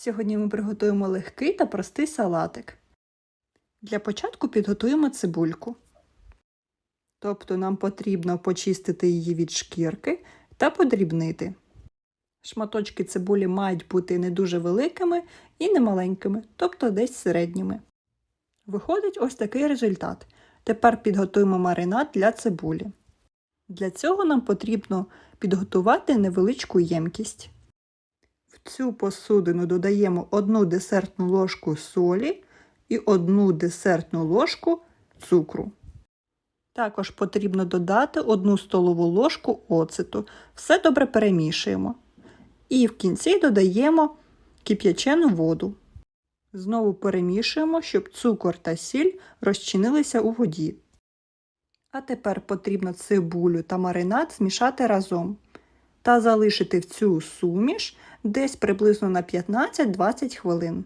Сьогодні ми приготуємо легкий та простий салатик. Для початку підготуємо цибульку. Тобто нам потрібно почистити її від шкірки та подрібнити. Шматочки цибулі мають бути не дуже великими і не маленькими, тобто десь середніми. Виходить ось такий результат. Тепер підготуємо маринад для цибулі. Для цього нам потрібно підготувати невеличку ємкість. Цю посудину додаємо 1 десертну ложку солі і 1 десертну ложку цукру. Також потрібно додати 1 столову ложку оцету. Все добре перемішуємо. І в кінці додаємо кип'ячену воду. Знову перемішуємо, щоб цукор та сіль розчинилися у воді. А тепер потрібно цибулю та маринад змішати разом та залишити в цю суміш десь приблизно на 15-20 хвилин.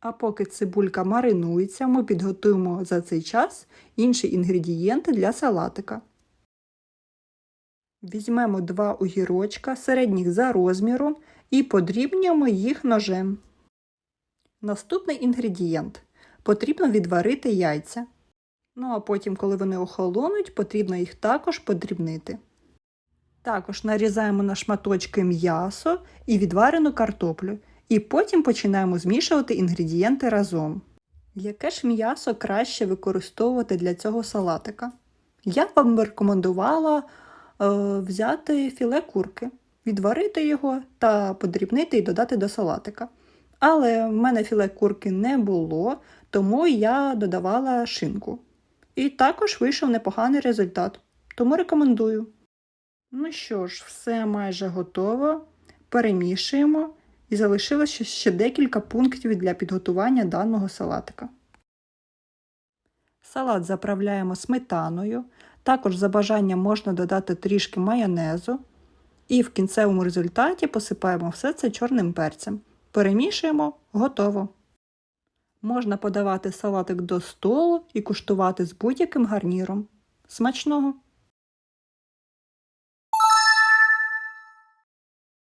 А поки цибулька маринується, ми підготуємо за цей час інші інгредієнти для салатика. Візьмемо два огірочка середніх за розміром і подрібнюємо їх ножем. Наступний інгредієнт. Потрібно відварити яйця. Ну а потім, коли вони охолонуть, потрібно їх також подрібнити. Також нарізаємо на шматочки м'ясо і відварену картоплю. І потім починаємо змішувати інгредієнти разом. Яке ж м'ясо краще використовувати для цього салатика? Я б вам рекомендувала е, взяти філе курки, відварити його та подрібнити і додати до салатика. Але в мене філе курки не було, тому я додавала шинку. І також вийшов непоганий результат, тому рекомендую. Ну що ж, все майже готово. Перемішуємо і залишилося ще декілька пунктів для підготування даного салатика. Салат заправляємо сметаною. Також за бажанням можна додати трішки майонезу. І в кінцевому результаті посипаємо все це чорним перцем. Перемішуємо, готово. Можна подавати салатик до столу і куштувати з будь-яким гарніром. Смачного!